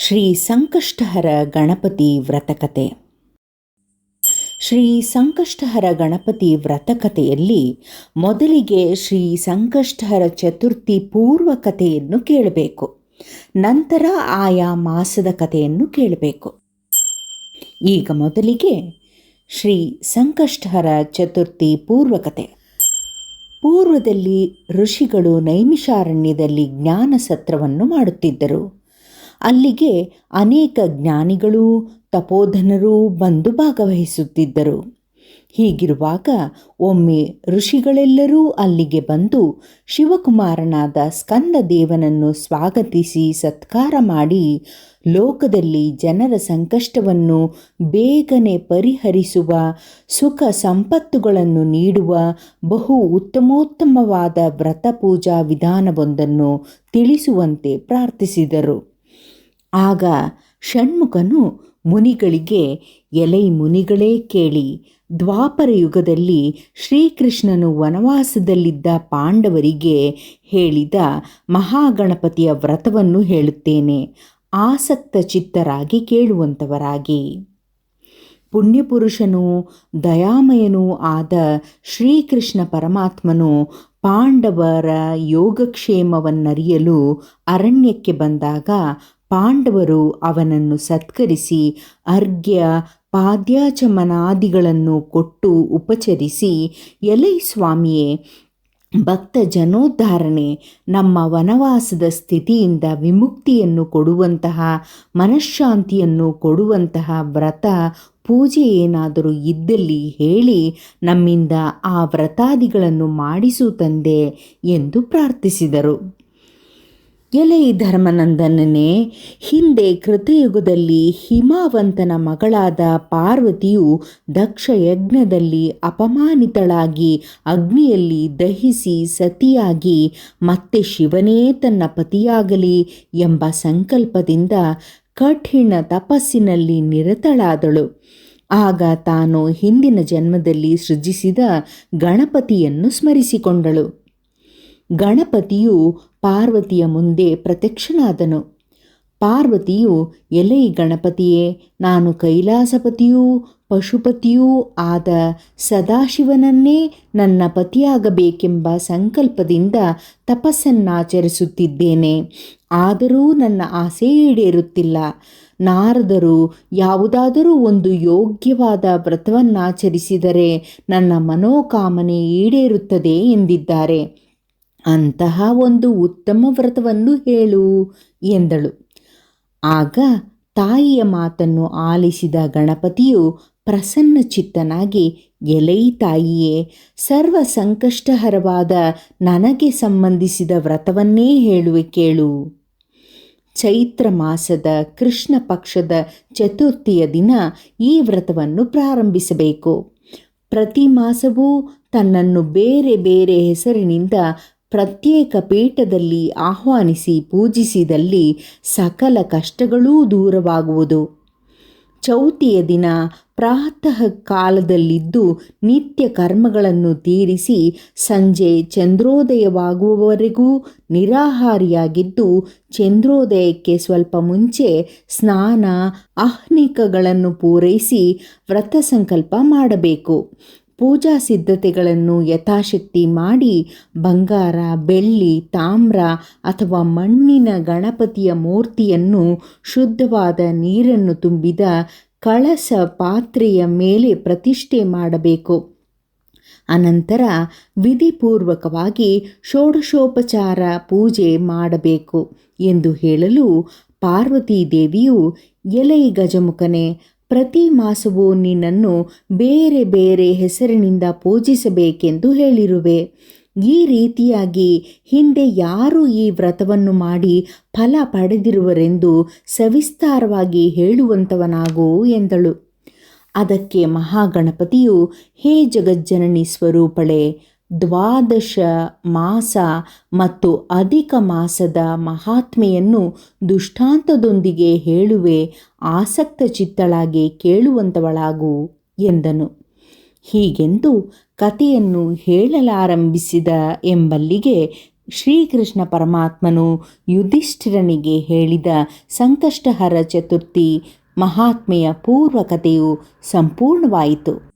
ಶ್ರೀ ಸಂಕಷ್ಟಹರ ಗಣಪತಿ ವ್ರತಕತೆ ಶ್ರೀ ಸಂಕಷ್ಟಹರ ಗಣಪತಿ ವ್ರತಕಥೆಯಲ್ಲಿ ಮೊದಲಿಗೆ ಶ್ರೀ ಸಂಕಷ್ಟಹರ ಚತುರ್ಥಿ ಪೂರ್ವ ಕಥೆಯನ್ನು ಕೇಳಬೇಕು. ನಂತರ ಆಯಾ ಮಾಸದ ಕಥೆಯನ್ನು ಕೇಳಬೇಕು. ಈಗ ಮೊದಲಿಗೆ ಶ್ರೀ ಸಂಕಷ್ಟಹರ ಚತುರ್ಥಿ ಪೂರ್ವಕತೆ ಪೂರ್ವದಲ್ಲಿ ಋಷಿಗಳು ನೈಮಿಷಾರಣ್ಯದಲ್ಲಿ ಜ್ಞಾನ ಸತ್ರವನ್ನು ಮಾಡುತ್ತಿದ್ದರು. ಅಲ್ಲಿಗೆ ಅನೇಕ ಜ್ಞಾನಿಗಳು ತಪೋಧನರು ಬಂದು ಭಾಗವಹಿಸುತ್ತಿದ್ದರು. ಹೀಗಿರುವಾಗ ಒಮ್ಮೆ ಋಷಿಗಳೆಲ್ಲರೂ ಅಲ್ಲಿಗೆ ಬಂದು ಶಿವಕುಮಾರನಾದ ಸ್ಕಂದ ದೇವನನ್ನು ಸ್ವಾಗತಿಸಿ ಸತ್ಕಾರ ಮಾಡಿ ಲೋಕದಲ್ಲಿ ಜನರ ಸಂಕಷ್ಟವನ್ನು ಬೇಗನೆ ಪರಿಹರಿಸುವ ಸುಖ ಸಂಪತ್ತುಗಳನ್ನು ನೀಡುವ ಬಹು ಉತ್ತಮೋತ್ತಮವಾದ ವ್ರತ ಪೂಜಾ ವಿಧಾನವೊಂದನ್ನು ತಿಳಿಸುವಂತೆ ಪ್ರಾರ್ಥಿಸಿದರು. ಆಗ ಷಣ್ಮುಖನು ಮುನಿಗಳಿಗೆ, ಎಲೈ ಮುನಿಗಳೇ ಕೇಳಿ, ದ್ವಾಪರ ಯುಗದಲ್ಲಿ ಶ್ರೀಕೃಷ್ಣನು ವನವಾಸದಲ್ಲಿದ್ದ ಪಾಂಡವರಿಗೆ ಹೇಳಿದ ಮಹಾಗಣಪತಿಯ ವ್ರತವನ್ನು ಹೇಳುತ್ತೇನೆ. ಆಸಕ್ತ ಚಿತ್ತರಾಗಿ ಕೇಳುವಂಥವರಾಗಿ ಪುಣ್ಯಪುರುಷನೂ ದಯಾಮಯನೂ ಆದ ಶ್ರೀಕೃಷ್ಣ ಪರಮಾತ್ಮನು ಪಾಂಡವರ ಯೋಗಕ್ಷೇಮವನ್ನರಿಯಲು ಅರಣ್ಯಕ್ಕೆ ಬಂದಾಗ ಪಾಂಡವರು ಅವನನ್ನು ಸತ್ಕರಿಸಿ ಅರ್ಘ್ಯ, ಪಾದ್ಯಾಚಮನಾದಿಗಳನ್ನು ಕೊಟ್ಟು ಉಪಚರಿಸಿ, ಎಲೈ ಸ್ವಾಮಿಯೇ ಭಕ್ತ ಜನೋದ್ಧಾರಣೆ ನಮ್ಮ ವನವಾಸದ ಸ್ಥಿತಿಯಿಂದ ವಿಮುಕ್ತಿಯನ್ನು ಕೊಡುವಂತಹ, ಮನಃಶಾಂತಿಯನ್ನು ಕೊಡುವಂತಹ ವ್ರತ ಪೂಜೆ ಏನಾದರೂ ಇದ್ದಲ್ಲಿ ಹೇಳಿ ನಮ್ಮಿಂದ ಆ ವ್ರತಾದಿಗಳನ್ನು ಮಾಡಿಸು ತಂದೆ ಎಂದು ಪ್ರಾರ್ಥಿಸಿದರು. ಎಲೈ ಧರ್ಮನಂದನನೇ ಹಿಂದೆ ಕೃತಯುಗದಲ್ಲಿ ಹಿಮಾವಂತನ ಮಗಳಾದ ಪಾರ್ವತಿಯು ದಕ್ಷ ಯಜ್ಞದಲ್ಲಿ ಅಪಮಾನಿತಳಾಗಿ ಅಗ್ನಿಯಲ್ಲಿ ದಹಿಸಿ ಸತಿಯಾಗಿ ಮತ್ತೆ ಶಿವನೇ ತನ್ನ ಪತಿಯಾಗಲಿ ಎಂಬ ಸಂಕಲ್ಪದಿಂದ ಕಠಿಣ ತಪಸ್ಸಿನಲ್ಲಿ ನಿರತಳಾದಳು. ಆಗ ತಾನು ಹಿಂದಿನ ಜನ್ಮದಲ್ಲಿ ಸೃಜಿಸಿದ ಗಣಪತಿಯನ್ನು ಸ್ಮರಿಸಿಕೊಂಡಳು. ಗಣಪತಿಯು ಪಾರ್ವತಿಯ ಮುಂದೆ ಪ್ರತ್ಯಕ್ಷನಾದನು. ಪಾರ್ವತಿಯು, ಎಲೈ ಗಣಪತಿಯೇ, ನಾನು ಕೈಲಾಸಪತಿಯೂ ಪಶುಪತಿಯೂ ಆದ ಸದಾಶಿವನನ್ನೇ ನನ್ನ ಪತಿಯಾಗಬೇಕೆಂಬ ಸಂಕಲ್ಪದಿಂದ ತಪಸ್ಸನ್ನಾಚರಿಸುತ್ತಿದ್ದೇನೆ. ಆದರೂ ನನ್ನ ಆಸೆ ಈಡೇರುತ್ತಿಲ್ಲ. ನಾರದರು, ಯಾವುದಾದರೂ ಒಂದು ಯೋಗ್ಯವಾದ ವ್ರತವನ್ನಾಚರಿಸಿದರೆ ನನ್ನ ಮನೋಕಾಮನೆ ಈಡೇರುತ್ತದೆ ಎಂದಿದ್ದಾರೆ. ಅಂತಹ ಒಂದು ಉತ್ತಮ ವ್ರತವನ್ನು ಹೇಳು ಎಂದಳು. ಆಗ ತಾಯಿಯ ಮಾತನ್ನು ಆಲಿಸಿದ ಗಣಪತಿಯು ಪ್ರಸನ್ನ ಚಿತ್ತನಾಗಿ, ಎಲೈ ತಾಯಿಯೇ, ಸರ್ವ ಸಂಕಷ್ಟಹರವಾದ ನನಗೆ ಸಂಬಂಧಿಸಿದ ವ್ರತವನ್ನೇ ಹೇಳುವೆ ಕೇಳು. ಚೈತ್ರ ಮಾಸದ ಕೃಷ್ಣ ಪಕ್ಷದ ಚತುರ್ಥಿಯ ದಿನ ಈ ವ್ರತವನ್ನು ಪ್ರಾರಂಭಿಸಬೇಕು. ಪ್ರತಿ ಮಾಸವೂ ತನ್ನನ್ನು ಬೇರೆ ಬೇರೆ ಹೆಸರಿನಿಂದ ಪ್ರತ್ಯೇಕ ಪೀಠದಲ್ಲಿ ಆಹ್ವಾನಿಸಿ ಪೂಜಿಸಿದಲ್ಲಿ ಸಕಲ ಕಷ್ಟಗಳೂ ದೂರವಾಗುವುದು. ಚೌತಿಯ ದಿನ ಪ್ರಾತಃ ಕಾಲದಲ್ಲಿದ್ದು ನಿತ್ಯ ಕರ್ಮಗಳನ್ನು ತೀರಿಸಿ ಸಂಜೆ ಚಂದ್ರೋದಯವಾಗುವವರೆಗೂ ನಿರಾಹಾರಿಯಾಗಿದ್ದು ಚಂದ್ರೋದಯಕ್ಕೆ ಸ್ವಲ್ಪ ಮುಂಚೆ ಸ್ನಾನ, ಆಹ್ನಿಕಗಳನ್ನು ಪೂರೈಸಿ ವ್ರತ ಸಂಕಲ್ಪ ಮಾಡಬೇಕು. ಪೂಜಾ ಸಿದ್ಧತೆಗಳನ್ನು ಯಥಾಶಕ್ತಿ ಮಾಡಿ ಬಂಗಾರ, ಬೆಳ್ಳಿ, ತಾಮ್ರ ಅಥವಾ ಮಣ್ಣಿನ ಗಣಪತಿಯ ಮೂರ್ತಿಯನ್ನು ಶುದ್ಧವಾದ ನೀರನ್ನು ತುಂಬಿದ ಕಳಸ ಪಾತ್ರೆಯ ಮೇಲೆ ಪ್ರತಿಷ್ಠೆ ಮಾಡಬೇಕು. ಅನಂತರ ವಿಧಿಪೂರ್ವಕವಾಗಿ ಷೋಡಶೋಪಚಾರ ಪೂಜೆ ಮಾಡಬೇಕು ಎಂದು ಹೇಳಲು ಪಾರ್ವತಿ ದೇವಿಯು ಎಲೈ ಗಜಮುಖನೆ ಪ್ರತಿ ಮಾಸವೂ ನಿನ್ನನ್ನು ಬೇರೆ ಬೇರೆ ಹೆಸರಿನಿಂದ ಪೂಜಿಸಬೇಕೆಂದು ಹೇಳಿರುವೆ. ಈ ರೀತಿಯಾಗಿ ಹಿಂದೆ ಯಾರು ಈ ವ್ರತವನ್ನು ಮಾಡಿ ಫಲ ಪಡೆದಿರುವರೆಂದು ಸವಿಸ್ತಾರವಾಗಿ ಹೇಳುವಂಥವನಾಗು ಎಂದಳು. ಅದಕ್ಕೆ ಮಹಾಗಣಪತಿಯು, ಹೇ ಜಗಜ್ಜನನಿ ಸ್ವರೂಪಳೆ ದ್ವಾದಶ ಮಾಸ ಮತ್ತು ಅಧಿಕ ಮಾಸದ ಮಹಾತ್ಮೆಯನ್ನು ದುಷ್ಟಾಂತದೊಂದಿಗೆ ಹೇಳುವೆ, ಆಸಕ್ತ ಚಿತ್ತಳಾಗಿ ಕೇಳುವಂಥವಳಾಗು ಎಂದನು. ಹೀಗೆಂದು ಕಥೆಯನ್ನು ಹೇಳಲಾರಂಭಿಸಿದ ಎಂಬಲ್ಲಿಗೆ ಶ್ರೀಕೃಷ್ಣ ಪರಮಾತ್ಮನು ಯುಧಿಷ್ಠಿರನಿಗೆ ಹೇಳಿದ ಸಂಕಷ್ಟಹರ ಚತುರ್ಥಿ ಮಹಾತ್ಮೆಯ ಪೂರ್ವ ಕಥೆಯು ಸಂಪೂರ್ಣವಾಯಿತು.